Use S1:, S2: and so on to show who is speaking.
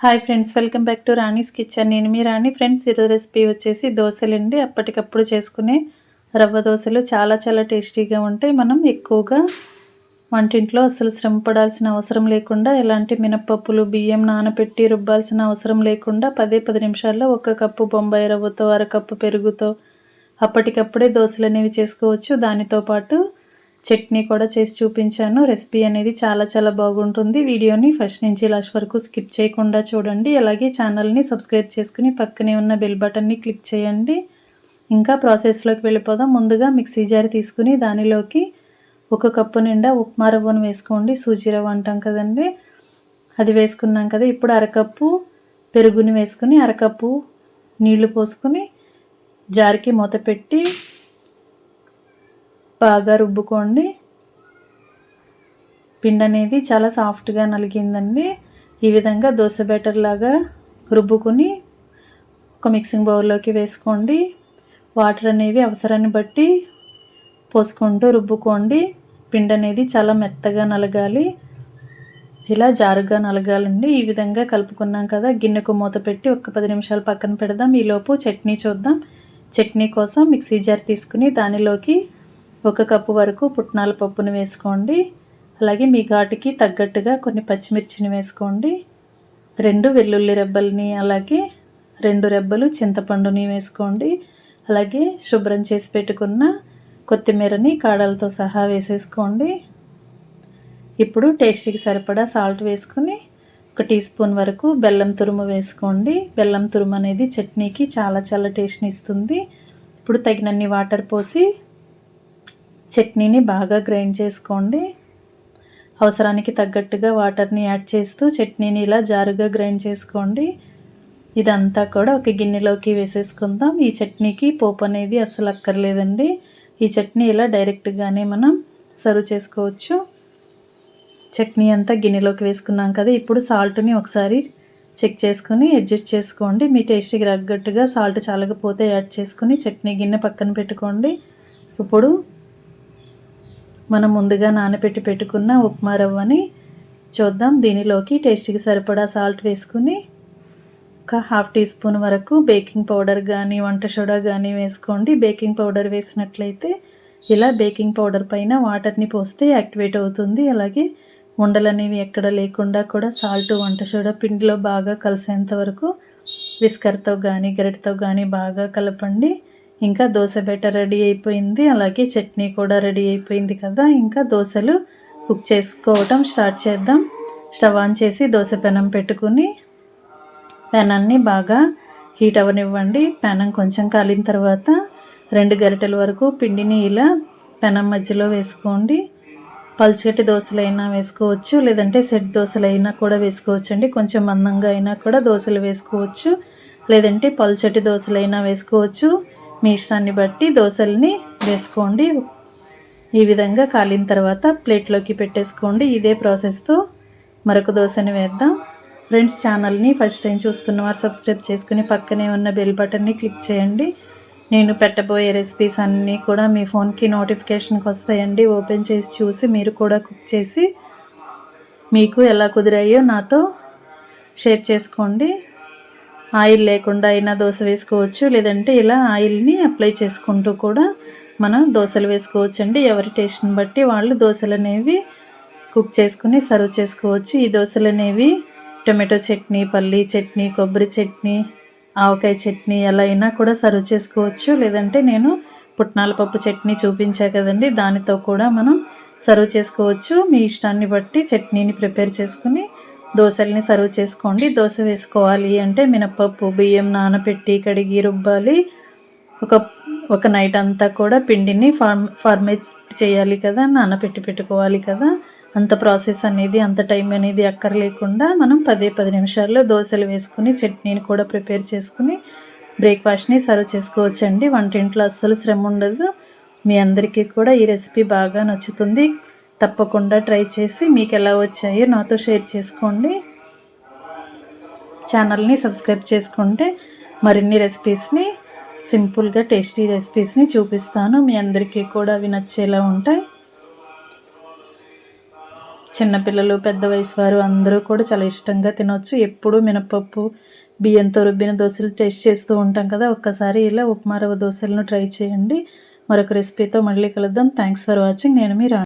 S1: Hi friends welcome back to Rani's kitchen నేను మీ రాణి friends ఈరోజు రెసిపీ వచ్చేసి దోశలండి. అప్పటికప్పుడు చేసుకునే రవ్వ దోశలు చాలా చాలా టేస్టీగా ఉంటాయి. మనం ఎక్కువగా వంటింట్లో అసలు శ్రమ పడాల్సిన అవసరం లేకుండా ఎలాంటి మినప్పప్పులు బియ్యం నానబెట్టి రుబ్బాల్సిన అవసరం లేకుండా పదే పది నిమిషాల్లో ఒక కప్పు బొంబాయి రవ్వతో అరకప్పు పెరుగుతో అప్పటికప్పుడే దోశలు అనేవి చేసుకోవచ్చు. దానితో పాటు చట్నీ కూడా చేసి చూపించాను. రెసిపీ అనేది చాలా చాలా బాగుంటుంది. వీడియోని ఫస్ట్ నుంచి లాస్ట్ వరకు స్కిప్ చేయకుండా చూడండి. అలాగే ఛానల్ని సబ్స్క్రైబ్ చేసుకుని పక్కనే ఉన్న బెల్ బటన్ని క్లిక్ చేయండి. ఇంకా ప్రాసెస్లోకి వెళ్ళిపోదాం. ముందుగా మిక్సీ జారి తీసుకుని దానిలోకి ఒక కప్పు నిండా ఉప్మా రవ్వను వేసుకోండి. సూజీ రవ్వ అంటాం కదండి. అది వేసుకున్నాం కదా ఇప్పుడు అరకప్పు పెరుగుని వేసుకుని అరకప్పు నీళ్ళు పోసుకొని జారికి మూత పెట్టి బాగా రుబ్బుకోండి. పిండి అనేది చాలా సాఫ్ట్గా నలిగిందండి. ఈ విధంగా దోశ బ్యాటర్ లాగా రుబ్బుకుని ఒక మిక్సింగ్ బౌల్లోకి వేసుకోండి. వాటర్ అనేవి అవసరాన్ని బట్టి పోసుకుంటూ రుబ్బుకోండి. పిండి అనేది చాలా మెత్తగా నలగాలి. ఇలా జారుగా నలగాలండి. ఈ విధంగా కలుపుకున్నాం కదా గిన్నెకు మూత పెట్టి ఒక పది నిమిషాలు పక్కన పెడదాం. ఈలోపు చట్నీ చూద్దాం. చట్నీ కోసం మిక్సీ జార్ తీసుకుని దానిలోకి ఒక కప్పు వరకు పుట్నాల పప్పును వేసుకోండి. అలాగే మీ ఘాటుకి తగ్గట్టుగా కొన్ని పచ్చిమిర్చిని వేసుకోండి. రెండు వెల్లుల్లి రెబ్బల్ని అలాగే రెండు రెబ్బలు చింతపండుని వేసుకోండి. అలాగే శుభ్రం చేసి పెట్టుకున్న కొత్తిమీరని కాడలతో సహా వేసేసుకోండి. ఇప్పుడు టేస్ట్కి సరిపడా సాల్ట్ వేసుకుని ఒక టీ స్పూన్ వరకు బెల్లం తురుము వేసుకోండి. బెల్లం తురుము అనేది చట్నీకి చాలా చాలా టేస్ట్ని ఇస్తుంది. ఇప్పుడు తగినన్ని వాటర్ పోసి చట్నీని బాగా గ్రైండ్ చేసుకోండి. అవసరానికి తగ్గట్టుగా వాటర్ని యాడ్ చేస్తూ చట్నీని ఇలా జారుగా గ్రైండ్ చేసుకోండి. ఇదంతా కూడా ఒక గిన్నెలోకి వేసేసుకుందాం. ఈ చట్నీకి పోపు అనేది అస్సలు అక్కర్లేదండి. ఈ చట్నీ ఇలా డైరెక్ట్గానే మనం సర్వ్ చేసుకోవచ్చు. చట్నీ అంతా గిన్నెలోకి వేసుకున్నాం కదా ఇప్పుడు సాల్ట్ని ఒకసారి చెక్ చేసుకుని అడ్జస్ట్ చేసుకోండి. మీ టేస్ట్కి తగ్గట్టుగా సాల్ట్ చాలకపోతే యాడ్ చేసుకుని చట్నీ గిన్నె పక్కన పెట్టుకోండి. ఇప్పుడు మనం ముందుగా నానబెట్టి పెట్టుకున్న ఉప్మా రవ్వని చూద్దాం. దీనిలోకి టేస్ట్కి సరిపడా సాల్ట్ వేసుకుని ఒక హాఫ్ టీ స్పూన్ వరకు బేకింగ్ పౌడర్ కానీ వంట సోడా కానీ వేసుకోండి. బేకింగ్ పౌడర్ వేసినట్లయితే ఇలా బేకింగ్ పౌడర్ పైన వాటర్ని పోస్తే యాక్టివేట్ అవుతుంది. అలాగే ఉండలు అనేవి ఎక్కడ లేకుండా కూడా సాల్ట్ వంట సోడా పిండిలో బాగా కలిసేంత వరకు విస్కర్తో కానీ గరిటతో కానీ బాగా కలపండి. ఇంకా దోశ బెటర్ రెడీ అయిపోయింది. అలాగే చట్నీ కూడా రెడీ అయిపోయింది కదా. ఇంకా దోశలు కుక్ చేసుకోవటం స్టార్ట్ చేద్దాం. స్టవ్ ఆన్ చేసి దోశ పెనం పెట్టుకుని పెనాన్ని బాగా హీట్ అవ్వనివ్వండి పెనం కొంచెం కాలిన తర్వాత రెండు గరిటెల వరకు పిండిని ఇలా పెనం మధ్యలో వేసుకోండి. పల్చటి దోశలైనా వేసుకోవచ్చు లేదంటే సెట్ దోశలైనా కూడా వేసుకోవచ్చు అండి కొంచెం మందంగా అయినా కూడా దోశలు వేసుకోవచ్చు లేదంటే పల్చటి దోశలైనా వేసుకోవచ్చు. మీ ఇష్టాన్ని బట్టి దోశల్ని వేసుకోండి. ఈ విధంగా కాలిన తర్వాత ప్లేట్లోకి పెట్టేసుకోండి. ఇదే ప్రాసెస్తో మరొక దోశని వేద్దాం. ఫ్రెండ్స్ ఛానల్ని ఫస్ట్ టైం చూస్తున్నవారు సబ్స్క్రైబ్ చేసుకుని పక్కనే ఉన్న బెల్ బటన్ని క్లిక్ చేయండి. నేను పెట్టబోయే రెసిపీస్ అన్నీ కూడా మీ ఫోన్కి నోటిఫికేషన్కి వస్తాయండి. ఓపెన్ చేసి చూసి మీరు కూడా కుక్ చేసి మీకు ఎలా కుదిరాయో నాతో షేర్ చేసుకోండి. ఆయిల్ లేకుండా అయినా దోశ వేసుకోవచ్చు లేదంటే ఇలా ఆయిల్ని అప్లై చేసుకుంటూ కూడా మనం దోశలు వేసుకోవచ్చు అండి. ఎవరి టేస్ట్ని బట్టి వాళ్ళు దోశలు అనేవి కుక్ చేసుకుని సర్వ్ చేసుకోవచ్చు. ఈ దోశలు అనేవి టొమాటో చట్నీ పల్లీ చట్నీ కొబ్బరి చట్నీ ఆవకాయ చట్నీ ఎలా అయినా కూడా సర్వ్ చేసుకోవచ్చు. లేదంటే నేను పుట్నాల పప్పు చట్నీ చూపించా కదండి దానితో కూడా మనం సర్వ్ చేసుకోవచ్చు. మీ ఇష్టాన్ని బట్టి చట్నీని ప్రిపేర్ చేసుకుని దోశల్ని సర్వ్ చేసుకోండి. దోశ వేసుకోవాలి అంటే మినపప్పు బియ్యం నానబెట్టి కడిగి రుబ్బాలి. ఒక ఒక నైట్ అంతా కూడా పిండిని ఫార్మ్ ఫార్మేట్ చేయాలి కదా నానబెట్టి పెట్టుకోవాలి కదా. అంత ప్రాసెస్ అనేది అంత టైం అనేది అక్కర్లేకుండా మనం పదే పది నిమిషాల్లో దోశలు వేసుకుని చట్నీని కూడా ప్రిపేర్ చేసుకుని బ్రేక్ఫాస్ట్ని సర్వ్ చేసుకోవచ్చండి. వంటింట్లో అస్సలు శ్రమ ఉండదు. మీ అందరికీ కూడా ఈ రెసిపీ బాగా నచ్చుతుంది. తప్పకుండా ట్రై చేసి మీకు ఎలా వచ్చాయో నాతో షేర్ చేసుకోండి. ఛానల్ని సబ్స్క్రైబ్ చేసుకుంటే మరిన్ని రెసిపీస్ని సింపుల్గా టేస్టీ రెసిపీస్ని చూపిస్తాను. మీ అందరికీ కూడా అవి నచ్చేలా ఉంటాయి. చిన్నపిల్లలు పెద్ద వయసు వారు అందరూ కూడా చాలా ఇష్టంగా తినొచ్చు. ఎప్పుడూ మినపప్పు బియ్యంతో రుబ్బిన దోశలు టేస్ట్ చేస్తూ ఉంటాం కదా. ఒక్కసారి ఇలా ఉప్మా రవ్వ దోశలను ట్రై చేయండి. మరొక రెసిపీతో మళ్ళీ కలుద్దాం. Thanks for watching. నేను మీరు రా